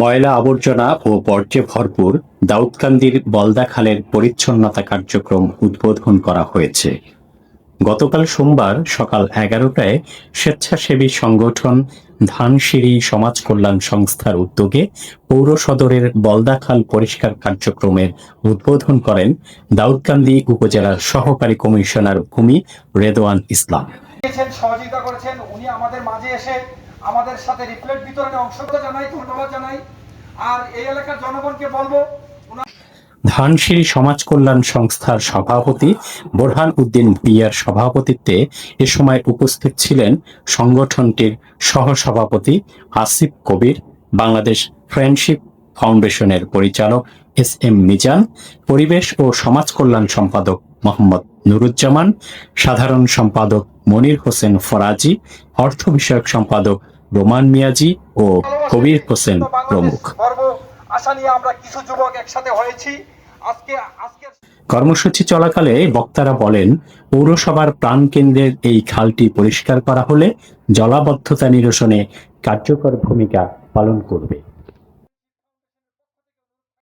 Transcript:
ময়লা আবর্জনা ও বর্জ্যে ভরপুর দাউদকান্দির বলদা খালের পরিচ্ছন্নতা কার্যক্রম উদ্বোধন করা হয়েছে। গতকাল সোমবার সকাল এগারোটায় স্বেচ্ছাসেবী সংগঠন ধানসিঁড়ি সমাজ কল্যাণ সংস্থার উদ্যোগে পৌর সদরের বলদাখাল পরিষ্কার কার্যক্রমের উদ্বোধন করেন দাউদকান্দি উপজেলার সহকারী কমিশনার ভূমি রেদওয়ান ইসলাম। সহযোগিতা করেছেন, উনি আমাদের মাঝে এসে আমাদের সাথে রিফ্লেক্ট বিতরণে অংশগ্রহণ জানাই, ধন্যবাদ জানাই। আর এই এলাকার জনগণকে বলব ধানসিঁড়ি সমাজ কল্যাণ সংস্থার সভাপতি বোরহান উদ্দিন ভুইয়ার সভাপতিত্বে এ সময় উপস্থিত ছিলেন সংগঠনটির সহসভাপতি আসিফ কবির, বাংলাদেশ ফ্রেন্ডশিপ ফাউন্ডেশনের পরিচালক এস এম মিজান, পরিবেশ ও সমাজ কল্যাণ সম্পাদক মোহাম্মদ নুরুজ্জামান, সাধারণ সম্পাদক মনির হোসেন ফরাজি, অর্থ বিষয়ক সম্পাদক রোমান মিয়াজি ও কবির হোসেন প্রমুখ। কর্মসূচি চলাকালে বক্তারা বলেন, পৌরসভার প্রাণকেন্দ্রের এই খালটি পরিষ্কার করা হলে জলাবদ্ধতা নিরসনে কার্যকর ভূমিকা পালন করবে।